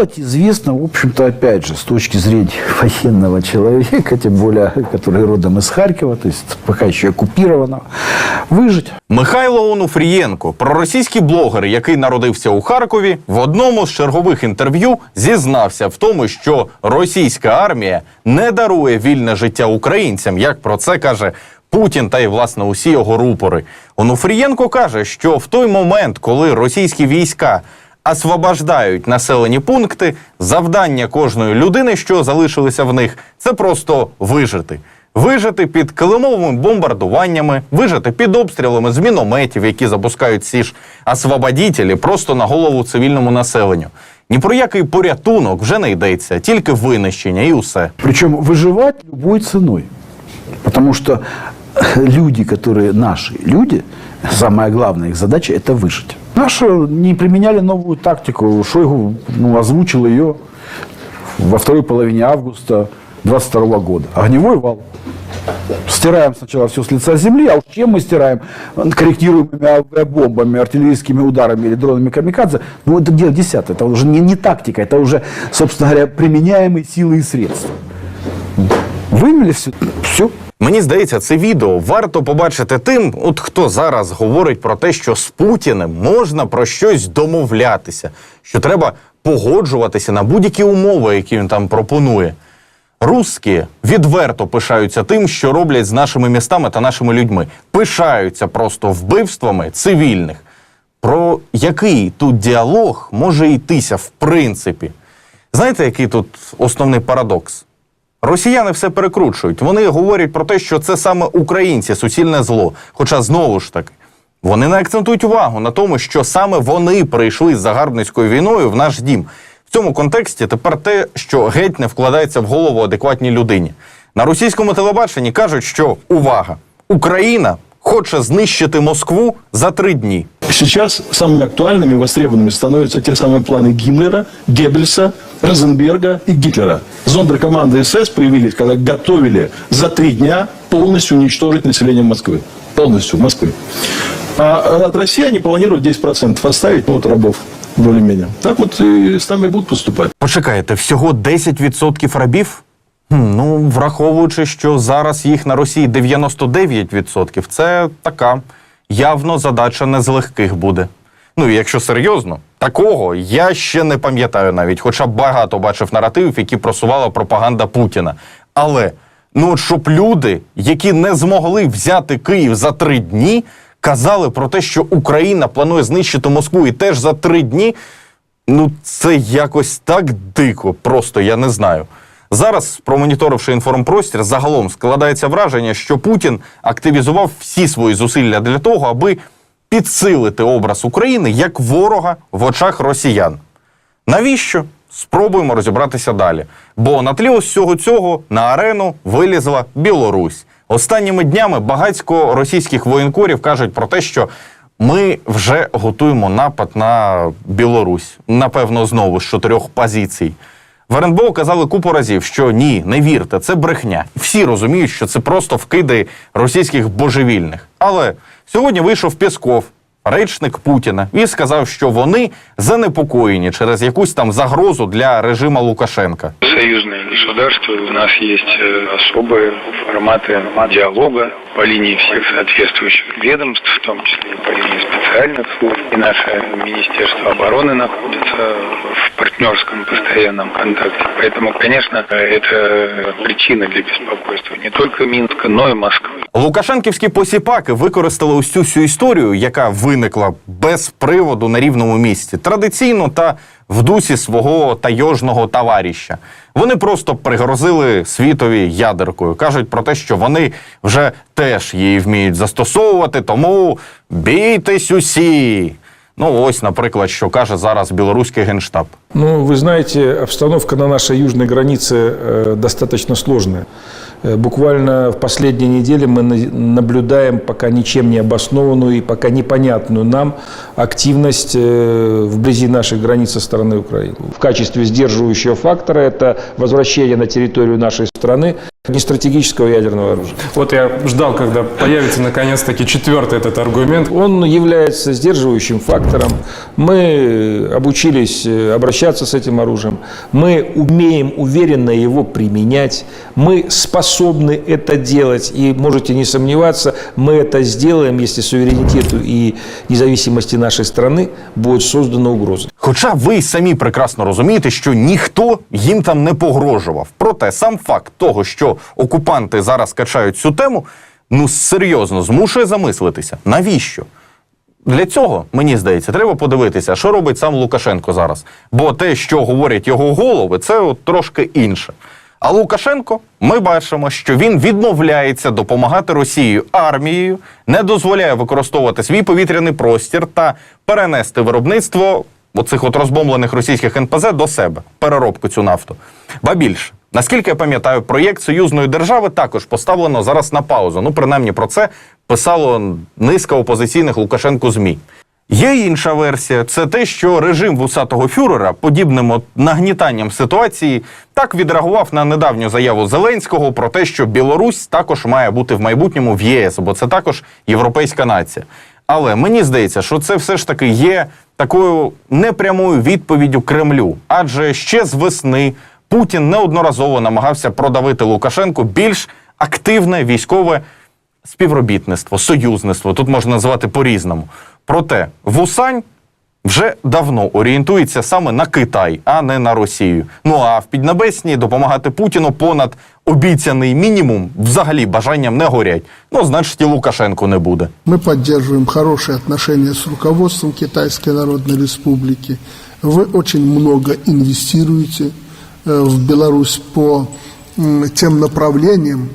сделать, известно, в общем-то, опять же, с точки зрения военного человека, тем более, который родом из Харькова, то есть пока еще оккупированного, выжить. Михайло Онуфрієнко, проросійський блогер, який народився у Харкові, в одному з чергових інтерв'ю зізнався в тому, що російська армія не дарує вільне життя українцям, як про це каже Путін та й власне усі його рупори. Онуфрієнко каже, що в той момент, коли російські війська освобождають населені пункти, завдання кожної людини, що залишилися в них, це просто вижити. Вижити під килимовими бомбардуваннями, вижити під обстрілами з мінометів, які запускають ці ж освободітелі просто на голову цивільному населенню. Ні про який порятунок вже не йдеться, тільки винищення і усе. Причем выживать любой ценой. Потому что люди, которые наши люди, самая главная их задача – это выжить. Наши не применяли новую тактику. Шойгу ну, озвучил ее во второй половине августа 22 года. Огневой вал. Стираем сначала все с лица земли, а уж чем мы стираем? Корректируемыми авиабомбами, артиллерийскими ударами или дронами камикадзе. Ну, это дело десятое. Это уже не, не тактика, это уже, собственно говоря, применяемые силы и средства. Вымели все, все. Мені здається, це відео варто побачити тим, от хто зараз говорить про те, що з Путіним можна про щось домовлятися, що треба погоджуватися на будь-які умови, які він там пропонує. Русські відверто пишаються тим, що роблять з нашими містами та нашими людьми. Пишаються просто вбивствами цивільних. Про який тут діалог може йтися в принципі? Знаєте, який тут основний парадокс? Росіяни все перекручують. Вони говорять про те, що це саме українці суцільне зло. Хоча знову ж таки, вони не акцентують увагу на тому, що саме вони прийшли з загарбницькою війною в наш дім. В цьому контексті тепер те, що геть не вкладається в голову адекватній людині. На російському телебаченні кажуть, що увага! Україна хоче знищити Москву за три дні. Сейчас самыми актуальными и востребованными становятся те самые планы Гиммлера, Геббельса, Розенберга и Гитлера. Зондеркоманды СС появились, когда готовили за три дня полностью уничтожить население Москвы. Полностью Москвы. А от России они планируют 10% оставить, ну, вот рабов более-менее. Так вот и с нами будут поступать. Почекайте, всього 10% рабів? Ну, враховуючи, що зараз їх на Росії 99%, це така явно задача не з легких буде. Ну, і якщо серйозно, такого я ще не пам'ятаю навіть, хоча багато бачив наративів, які просувала пропаганда Путіна. Але ну, щоб люди, які не змогли взяти Київ за три дні, казали про те, що Україна планує знищити Москву і теж за три дні. Ну, це якось так дико, просто я не знаю. Зараз, промоніторивши інформпростір, загалом складається враження, що Путін активізував всі свої зусилля для того, аби підсилити образ України як ворога в очах росіян. Навіщо? Спробуємо розібратися далі. Бо на тлі ось всього цього на арену вилізла Білорусь. Останніми днями багатько російських воєнкорів кажуть про те, що ми вже готуємо напад на Білорусь. Напевно, знову з чотирьох позицій. В РНБО казали купу разів, що ні, не вірте, це брехня. Всі розуміють, що це просто вкиди російських божевільних. Але сьогодні вийшов Пєсков, речник Путіна, і сказав, що вони занепокоєні через якусь там загрозу для режиму Лукашенка. союзные государства. У нас есть э, особые форматы диалога по линии всех соответствующих ведомств, в том числе и по линии специальных служб. И наше Министерство обороны находится в партнерском постоянном контакте. Поэтому, конечно, это причина для беспокойства не только Минска, но и Москвы. Лукашенківські посіпаки використали ось цю всю історію, яка виникла без приводу на рівному місці, традиційно та в дусі свого тайожного товаріща. Вони просто пригрозили світові ядеркою. кажуть про те, що вони вже теж її вміють застосовувати, тому бійтесь усі. Ну, ось, наприклад, що каже зараз білоруський генштаб. Ну, вы знаете, обстановка на нашей южной границе э, достаточно сложная. Э, Буквально в последние недели мы на- наблюдаем пока ничем не обоснованную и пока непонятную нам активность э, вблизи наших границ со стороны Украины. В качестве сдерживающего фактора это возвращение на территорию нашей страны не стратегического ядерного оружия. Вот я ждал, когда появится наконец-таки четвертый этот аргумент. Он является сдерживающим фактором. Мы обучились э, обращаться с этим оружием. Мы умеем уверенно его применять. Мы способны это делать. И можете не сомневаться, мы это сделаем, если суверенитету и независимости нашей страны будет создана угроза. Хоча ви й самі прекрасно розумієте, що ніхто їм там не погрожував. Проте сам факт того, що окупанти зараз качають цю тему, ну серйозно змушує замислитися. Навіщо? Для цього, мені здається, треба подивитися, що робить сам Лукашенко зараз. Бо те, що говорять його голови, це от трошки інше. А Лукашенко, ми бачимо, що він відмовляється допомагати Росії армією, не дозволяє використовувати свій повітряний простір та перенести виробництво оцих от розбомблених російських НПЗ до себе, переробку цю нафту. Ба більше, наскільки я пам'ятаю, проєкт союзної держави також поставлено зараз на паузу. Ну, принаймні про це писало низка опозиційних Лукашенку ЗМІ. Є інша версія, це те, що режим вусатого фюрера, подібним нагнітанням ситуації, так відреагував на недавню заяву Зеленського про те, що Білорусь також має бути в майбутньому в ЄС, бо це також європейська нація. Але мені здається, що це все ж таки є такою непрямою відповіддю Кремлю, адже ще з весни Путін неодноразово намагався продавити Лукашенку більш активне військове співробітництво, союзництво. Тут можна назвати по-різному. Проте Вусань вже давно орієнтується саме на Китай, а не на Росію. Ну а в Піднебесній допомагати Путіну понад обіцяний мінімум взагалі бажанням не горять. Ну, значить, і Лукашенко не буде. Мы поддерживаем хорошие отношения с руководством Китайской Народной Республики. Вы очень много инвестируете э, В Беларусь по тем направлениям,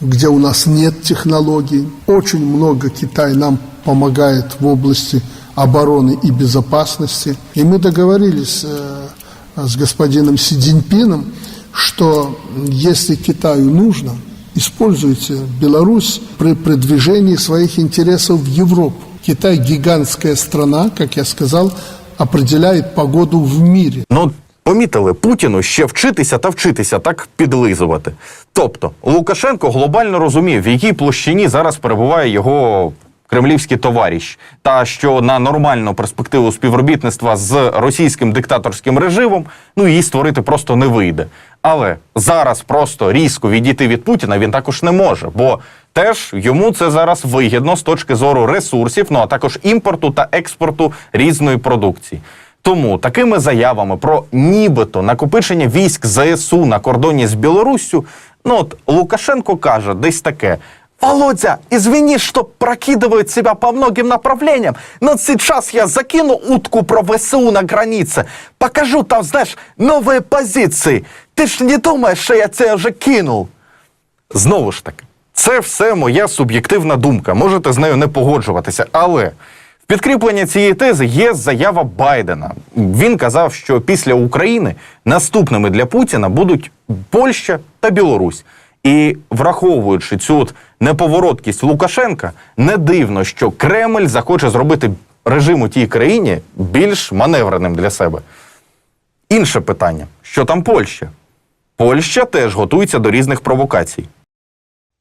где у нас нет технологий. Очень много Китай нам помогает в области обороны и безопасности. И мы договорились э, с господином Си Цзиньпином, что если Китаю нужно, используйте Беларусь при продвижении своих интересов в Европу. Китай гигантская страна, как я сказал, определяет погоду в мире. Ну, помітили Путіну ще вчитися та вчитися так підлизувати. Тобто Лукашенко глобально розумів, в якій площині зараз перебуває його кремлівський товариш, та що на нормальну перспективу співробітництва з російським диктаторським режимом ну її створити просто не вийде. Але зараз просто різко відійти від Путіна він також не може, бо теж йому це зараз вигідно з точки зору ресурсів, ну а також імпорту та експорту різної продукції. Тому такими заявами про нібито накопичення військ ЗСУ на кордоні з Білоруссю, ну от Лукашенко каже десь таке. Володя, извини, что прокидывают себя по многим направлениям, но сейчас я закину утку про ВСУ на границе, покажу там, знаешь, новые позиции. Ти ж не думаєш, що я це вже кинув? Знову ж таки, це все моя суб'єктивна думка. Можете з нею не погоджуватися, але підкріплення цієї тези є заява Байдена. Він казав, що після України наступними для Путіна будуть Польща та Білорусь. І враховуючи цю от неповороткість Лукашенка, не дивно, що Кремль захоче зробити режим у тій країні більш маневреним для себе. Інше питання: що там Польща? Польща теж готується до різних провокацій.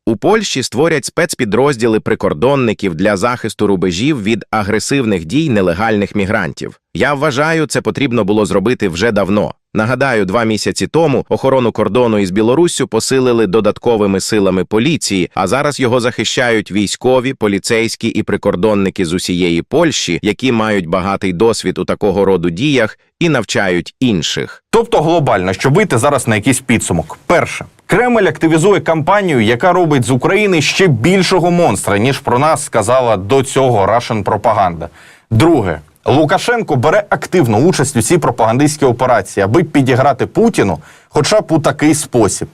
У Польщі створять спецпідрозділи прикордонників для захисту рубежів від агресивних дій нелегальних мігрантів. Я вважаю, це потрібно було зробити вже давно. Нагадаю, два місяці тому охорону кордону із Білоруссю посилили додатковими силами поліції, а зараз його захищають військові, поліцейські і прикордонники з усієї Польщі, які мають багатий досвід у такого роду діях і навчають інших. Тобто глобально, щоб вийти зараз на якийсь підсумок. Перше, Кремль активізує кампанію, яка робить з України ще більшого монстра, ніж про нас сказала до цього Russian пропаганда. Друге, Лукашенко бере активну участь у цій пропагандистській операції, аби підіграти Путіну, хоча б у такий спосіб.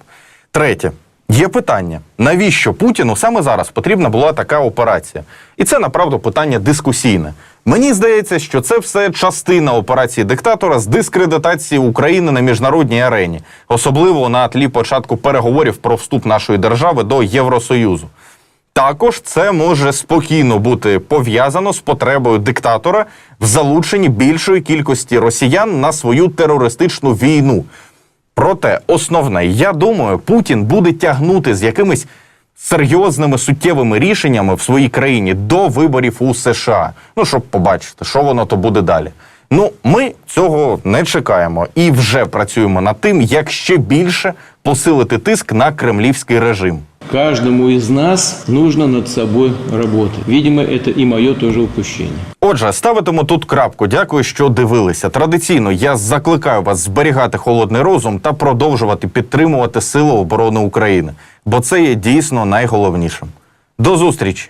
Третє. Є питання, навіщо Путіну саме зараз потрібна була така операція? І це направду питання дискусійне. Мені здається, що це все частина операції диктатора з дискредитації України на міжнародній арені, особливо на тлі початку переговорів про вступ нашої держави до Євросоюзу. Також це може спокійно бути пов'язано з потребою диктатора в залученні більшої кількості росіян на свою терористичну війну. Проте основне, я думаю, Путін буде тягнути з якимись серйозними суттєвими рішеннями в своїй країні до виборів у США. Ну щоб побачити, що воно то буде далі. Ну, ми цього не чекаємо і вже працюємо над тим, як ще більше посилити тиск на кремлівський режим. Каждому из нас нужно над собой работать. Видимо, это и мое тоже упущение. Отже, ставитиму тут крапку. Дякую, що дивилися. Традиційно я закликаю вас зберігати холодний розум та продовжувати підтримувати Сили оборони України, бо це є дійсно найголовнішим. До зустрічі!